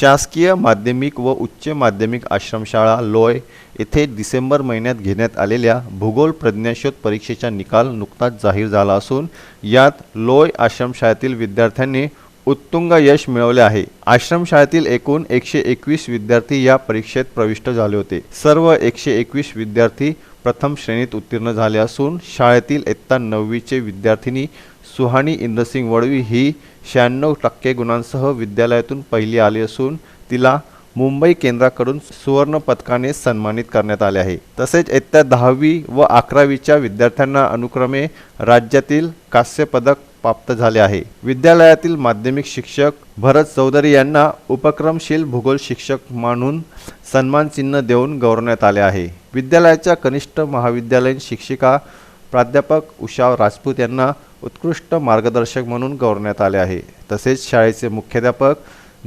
शासकीय माध्यमिक व उच्च माध्यमिक आश्रमशाळा लोय येथे डिसेंबर महिन्यात घेण्यात आलेल्या भूगोल प्रज्ञाशोध परीक्षेचा निकाल नुकताच जाहीर झाला असून यात लोय आश्रमशाळेतील विद्यार्थ्यांनी उत्तुंग यश मिळवले आहे. आश्रमशाळेतील एकूण एकशे एकवीस विद्यार्थी या परीक्षेत प्रविष्ट झाले होते. सर्व एकशे एकवीस विद्यार्थी प्रथम श्रेणीत उत्तीर्ण झाले असून शाळेतील इयत्ता नववीचे विद्यार्थिनी सुहानी इंद्रसिंग वडवी ही शहाण्णव टक्के गुणांसह विद्यालयातून पहिली आली असून तिला मुंबई केंद्राकडून सुवर्ण पदकाने सन्मानित करण्यात आले आहे. तसेच येत्या दहावी व अकरावीच्या विद्यार्थ्यांना अनुक्रमे राज्यातील कांस्य पदक प्राप्त झाले आहे. विद्यालयातील माध्यमिक शिक्षक भरत चौधरी यांना उपक्रमशील भूगोल शिक्षक म्हणून सन्मान चिन्ह देऊन गौरवण्यात आले आहे. विद्यालयाच्या कनिष्ठ महाविद्यालयीन शिक्षिका प्राध्यापक उषा राजपूत यांना उत्कृष्ट मार्गदर्शक म्हणून गौरवण्यात आले आहे. तसेच शाळेचे मुख्याध्यापक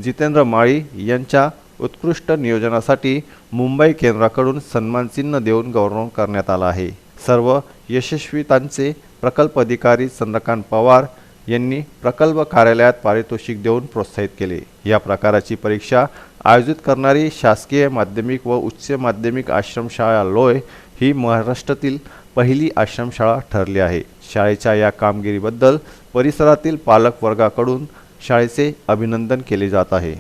जितेंद्र माळी यांच्या उत्कृष्ट नियोजनासाठी मुंबई केंद्राकडून सन्मानचिन्ह देऊन गौरव करण्यात आला आहे. सर्व यशस्वीतांचे प्रकल्प अधिकारी चंद्रकांत पवार यांनी प्रकल्प कार्यालयात पारितोषिक देऊन प्रोत्साहित केले. या प्रकाराची परीक्षा आयोजित करणारी शासकीय माध्यमिक व उच्च माध्यमिक आश्रमशाळा लोय ही महाराष्ट्रातील पहिली आश्रमशाळा ठरली आहे. शाळेच्या या कामगिरीबद्दल परिसरातील पालक वर्गाकडून शाळेचे अभिनंदन केले जात आहे.